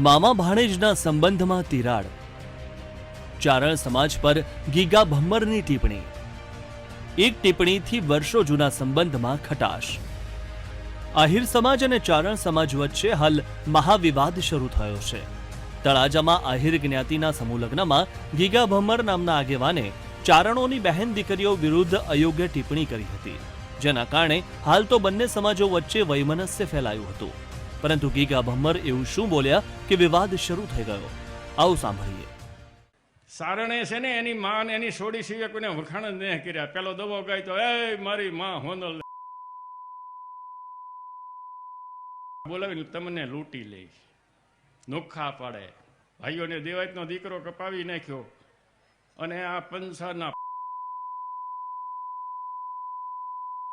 મામા ભાણેજના સંબંધમાં તિરાડ. ચારણ સમાજ પર ગીગા ભમ્મરની ટિપ્પણી. એક ટિપ્પણીથી વર્ષો જૂના સંબંધમાં ખટાશ. આહિર સમાજ અને ચારણ સમાજ વચ્ચે હાલ મહાવિવાદ શરૂ થયો છે. તળાજામાં આહિર જ્ઞાતિના સમૂહલગ્નમાં ગીગા ભમ્મર નામના આગેવાને ચારણોની બહેન દીકરીઓ વિરુદ્ધ અયોગ્ય ટિપ્પણી કરી હતી. જેના કારણે હાલ તો બંને સમાજો વચ્ચે વૈમનસ્ય ફેલાયું હતું. પરંતુ ગીગા ભમ્મર એવું શું બોલ્યા કે વિવાદ શરૂ થઈ ગયો? આવો સાંભળીએ. સારણે છે ને, એની માં એની છોડી સિવાય કોઈને વખાણ જ નહીં કર્યા. પેલો દબો ગાય તો, એ મારી માં હોનલ. બોલાવીને તમને લૂંટી લે નોખા પાડે. ભાઈઓને દેવાયતનો દીકરો કપાવી નાખ્યો. અને આ પંસાના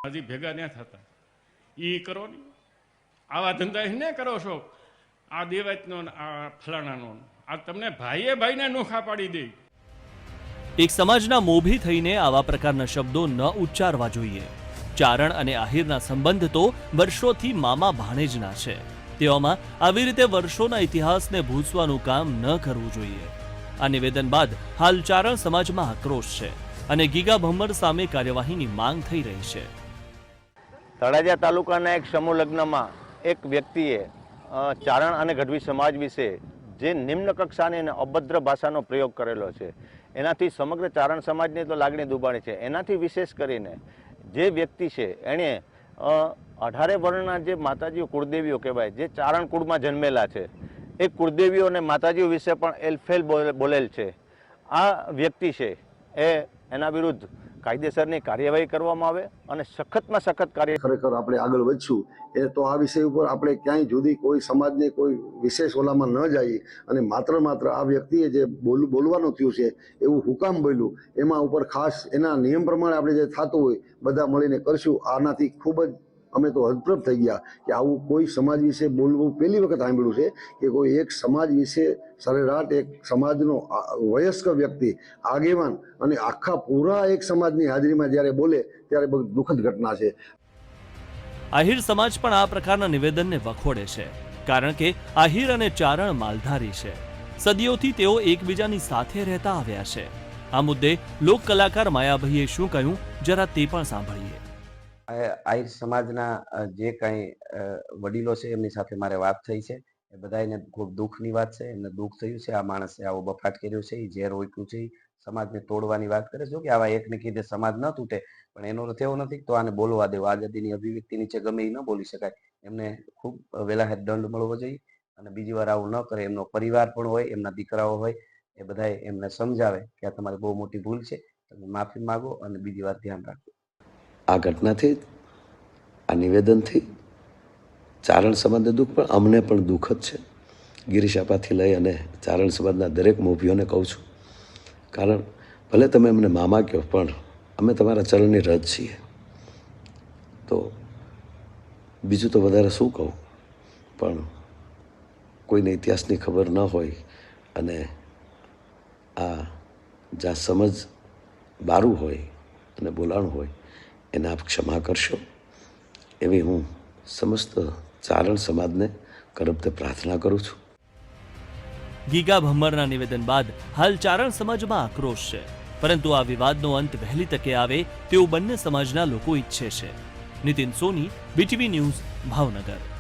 હજી ભેગા ન થતા. ઈ કરો ને. આવા ધંધા ને કરો છો? આ દેવાયતનો ને આ ફલાણાનો આ તમને ભાઈએ ભાઈને નોખા પાડી દે. એક સમાજના મોભી થઈને આવા પ્રકારના શબ્દો ન ઉચ્ચારવા જોઈએ. ચારણ અને આહિરના સંબંધ તો વર્ષોથી મામા ભાણેજના છે. તેવામાં આવી રીતે વર્ષોના ઇતિહાસને ભૂસવાનું કામ ન કરવું જોઈએ. આ નિવેદન બાદ હાલ ચારણ સમાજમાં આક્રોશ છે અને ગીગા ભમ્મર સામે કાર્યવાહીની માંગ થઈ રહી છે. તળાજા તાલુકાના એક સમૂહ લગ્નમાં એક વ્યક્તિએ ચારણ અને ગઢવી સમાજ વિશે જે નિમ્ન કક્ષાની અને અભદ્ર ભાષાનો પ્રયોગ કરેલો છે, એનાથી સમગ્ર ચારણ સમાજની તો લાગણી દુબાણી છે. એનાથી વિશેષ કરીને જે વ્યક્તિ છે, એણે અઢારે વર્ણના જે માતાજીઓ કુળદેવીઓ કહેવાય, જે ચારણ કુળમાં જન્મેલા છે, એ કુળદેવીઓ અને માતાજીઓ વિશે પણ એલફેલ બોલેલ છે. આ વ્યક્તિ છે, એ એના વિરુદ્ધ કાયદેસરની કાર્યવાહી કરવામાં આવે અને સખતમાં સખત કાર્ય ખરેખર આપણે આગળ વધશું. એ તો આ વિષય ઉપર આપણે ક્યાંય જુદી કોઈ સમાજને કોઈ વિશેષ ઓલામાં ન જઈએ. અને માત્ર માત્ર આ વ્યક્તિએ જે બોલ, બોલવાનું થયું છે, એવું હુકામ બોલ્યું, એમાં ઉપર ખાસ એના નિયમ પ્રમાણે આપણે જે થતું હોય, બધા મળીને કરશું. આનાથી ખૂબ જ અમે તો હદપ્રભ થઈ ગયા કે આવું કોઈ સમાજ વિશે બોલવું પહેલી વખત સાંભળ્યું છે કે કોઈ એક સમાજ વિશે સરેરાટ એક સમાજનો વયસ્ક વ્યક્તિ, આગેવાન અને આખા પૂરા એક સમાજની હાજરીમાં જ્યારે બોલે ત્યારે બહુ દુઃખદ ઘટના છે. આહિર સમાજ પણ આ પ્રકારના નિવેદનને વખોડે છે, કારણ કે આહિર અને ચારણ માલધારી છે. સદીઓથી તેઓ એકબીજાની સાથે રહેતા આવ્યા છે. આ મુદ્દે લોક કલાકાર માયાભાઈએ શું કહ્યું, જરા તે પણ સાંભળીએ. આહિર સમાજના જે કાંઈ વડીલો છે એમની સાથે મારે વાત થઈ છે. એ બધાને ખૂબ દુઃખની વાત છે. એમને દુઃખ થયું છે. આ માણસે આવો બફાટ કર્યો છે. એ ઝેર ઓક્યું છે. સમાજને તોડવાની વાત કરે છે. કે આવા એકને કીધે સમાજ ન તૂટે. પણ એનો અર્થ એવો નથી તો આને બોલવા દેવો. આઝાદીની અભિવ્યક્તિ નીચે ગમે એ ન બોલી શકાય. એમને ખૂબ વહેલા દંડ મળવો જોઈએ અને બીજી વાર આવું ન કરે. એમનો પરિવાર પણ હોય, એમના દીકરાઓ હોય, એ બધાએ એમને સમજાવે કે આ તમારી બહુ મોટી ભૂલ છે. તમે માફી માગો અને બીજી વાર ધ્યાન રાખો. આ ઘટનાથી આ નિવેદનથી ચારણ સમાજને દુઃખ પણ, અમને પણ દુઃખ જ છે. ગિરિશાપાથી લઈ અને ચારણ સમાજના દરેક મોભીઓને કહું છું. કારણ ભલે તમે અમને મામા કહો, પણ અમે તમારા ચરણની રજ છીએ. તો બીજું તો વધારે શું કહું? પણ કોઈને ઇતિહાસની ખબર ન હોય અને આ જ્યાં સમજ બારું હોય અને બોલાણ હોય એને આપ ક્ષમા કરશો. એવી હું સમસ્ત ચારણ સમાજને કરબતે પ્રાર્થના કરું છું. ગીગા ભમ્મરના નિવેદન બાદ હાલ ચારણ સમાજમાં આક્રોશ છે. પરંતુ આ વિવાદનો અંત વહેલી તકે આવે તેવું બંને સમાજના લોકો ઈચ્છે છે. Nitin Soni, BTV news, Bhavnagar.